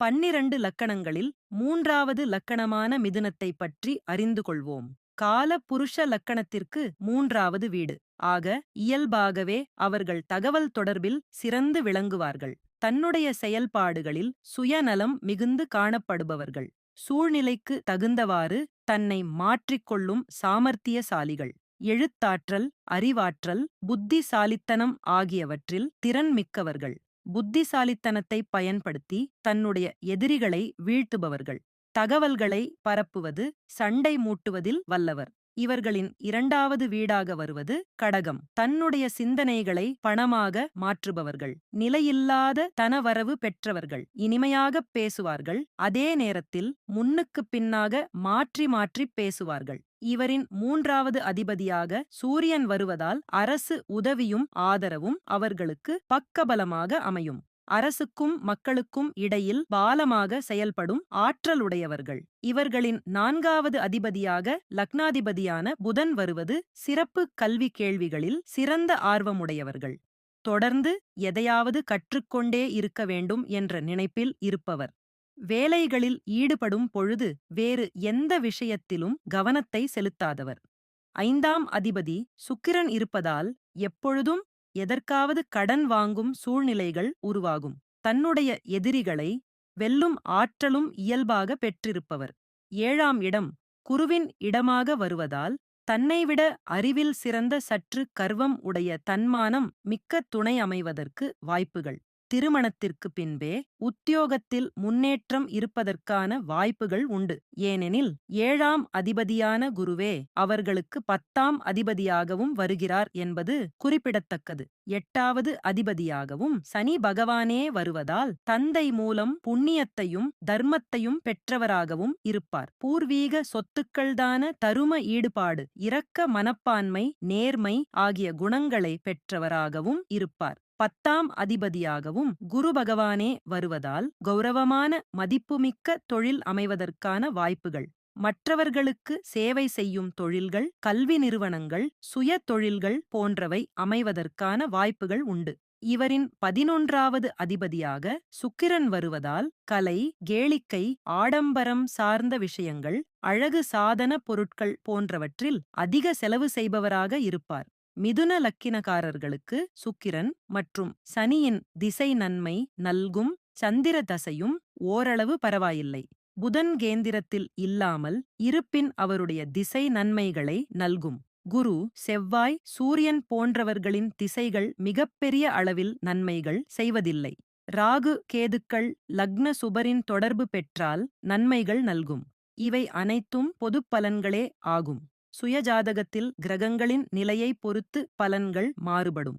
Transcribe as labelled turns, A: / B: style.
A: பன்னிரண்டு லக்கணங்களில் மூன்றாவது லக்கணமான மிதுனத்தை பற்றி அறிந்து கொள்வோம். கால புருஷ லக்கணத்திற்கு மூன்றாவது வீடு. ஆக இயல்பாகவே அவர்கள் தகவல் தொடர்பில் சிறந்து விளங்குவார்கள். தன்னுடைய செயல்பாடுகளில் சுயநலம் மிகுந்து காணப்படுபவர்கள். சூழ்நிலைக்கு தகுந்தவாறு தன்னை மாற்றிக்கொள்ளும் சாமர்த்தியசாலிகள். எழுத்தாற்றல் அறிவாற்றல் புத்திசாலித்தனம் ஆகியவற்றில் திறன் மிக்கவர்கள். புத்திசாலித்தனத்தை பயன்படுத்தி தன்னுடைய எதிரிகளை வீழ்த்துபவர்கள். தகவல்களை பரப்புவது சண்டை மூட்டுவதில் வல்லவர். இவர்களின் இரண்டாவது வீடாக வருவது கடகம். தன்னுடைய சிந்தனைகளை பணமாக மாற்றுபவர்கள். நிலையில்லாத தனவரவு பெற்றவர்கள். இனிமையாகப் பேசுவார்கள். அதே நேரத்தில் முன்னுக்குப் பின்னாக மாற்றி மாற்றி பேசுவார்கள். இவரின் மூன்றாவது அதிபதியாக சூரியன் வருவதால் அரசு உதவியும் ஆதரவும் அவர்களுக்கு பக்கபலமாக அமையும். அரசுக்கும் மக்களுக்கும் இடையில் பாலமாக செயல்படும் ஆற்றலுடையவர்கள். இவர்களின் நான்காவது அதிபதியாக லக்னாதிபதியான புதன் வருவது சிறப்பு கல்வி கேள்விகளில் சிறந்த ஆர்வமுடையவர்கள். தொடர்ந்து எதையாவது கற்றுக்கொண்டே இருக்க வேண்டும் என்ற நினைப்பில் இருப்பவர். வேலைகளில் ஈடுபடும் பொழுது வேறு எந்த விஷயத்திலும் கவனத்தை செலுத்தாதவர். ஐந்தாம் அதிபதி சுக்கிரன் இருப்பதால் எப்பொழுதும் எதற்காவது கடன் வாங்கும் சூழ்நிலைகள் உருவாகும். தன்னுடைய எதிரிகளை வெல்லும் ஆற்றலும் இயல்பாக பெற்றிருப்பவர். ஏழாம் இடம் குருவின் இடமாக வருவதால் தன்னைவிட அறிவில் சிறந்த சற்று கர்வம் உடைய தன்மானம் மிக்க துணை அமைவதற்கு வாய்ப்புகள். திருமணத்திற்கு பின்பே உத்தியோகத்தில் முன்னேற்றம் இருப்பதற்கான வாய்ப்புகள் உண்டு. ஏனெனில் ஏழாம் அதிபதியான குருவே அவர்களுக்கு பத்தாம் அதிபதியாகவும் வருகிறார் என்பது குறிப்பிடத்தக்கது. எட்டாவது அதிபதியாகவும் சனி பகவானே வருவதால் தந்தை மூலம் புண்ணியத்தையும் தர்மத்தையும் பெற்றவராகவும் இருப்பார். பூர்வீக சொத்துக்கள்தான தரும ஈடுபாடு இரக்க மனப்பான்மை நேர்மை ஆகிய குணங்களை பெற்றவராகவும் இருப்பார். பத்தாம் அதிபதியாகவும் குரு பகவானே வருவதால் கௌரவமான மதிப்புமிக்க தொழில் அமைவதற்கான வாய்ப்புகள். மற்றவர்களுக்கு சேவை செய்யும் தொழில்கள் கல்வி நிறுவனங்கள் சுய தொழில்கள் போன்றவை அமைவதற்கான வாய்ப்புகள் உண்டு. இவரின் பதினொன்றாவது அதிபதியாக சுக்கிரன் வருவதால் கலை கேளிக்கை ஆடம்பரம் சார்ந்த விஷயங்கள் அழகு சாதன பொருட்கள் போன்றவற்றில் அதிக செலவு செய்பவராக இருப்பார். மிதுன லக்கினக்காரர்களுக்கு சுக்கிரன் மற்றும் சனியின் திசை நன்மை நல்கும் சந்திர தசையும் ஓரளவு பரவாயில்லை. புதன் கேந்திரத்தில் இல்லாமல் இருப்பின் அவருடைய திசை நன்மைகளை நல்கும். குரு செவ்வாய் சூரியன் போன்றவர்களின் திசைகள் மிகப்பெரிய அளவில் நன்மைகள் செய்வதில்லை. ராகு கேதுக்கள் லக்ன சுபரின் தொடர்பு பெற்றால் நன்மைகள் நல்கும். இவை அனைத்தும் பொதுப் பலன்களே ஆகும். சுயஜாதகத்தில் கிரகங்களின் நிலையை பொறுத்து பலன்கள் மாறுபடும்.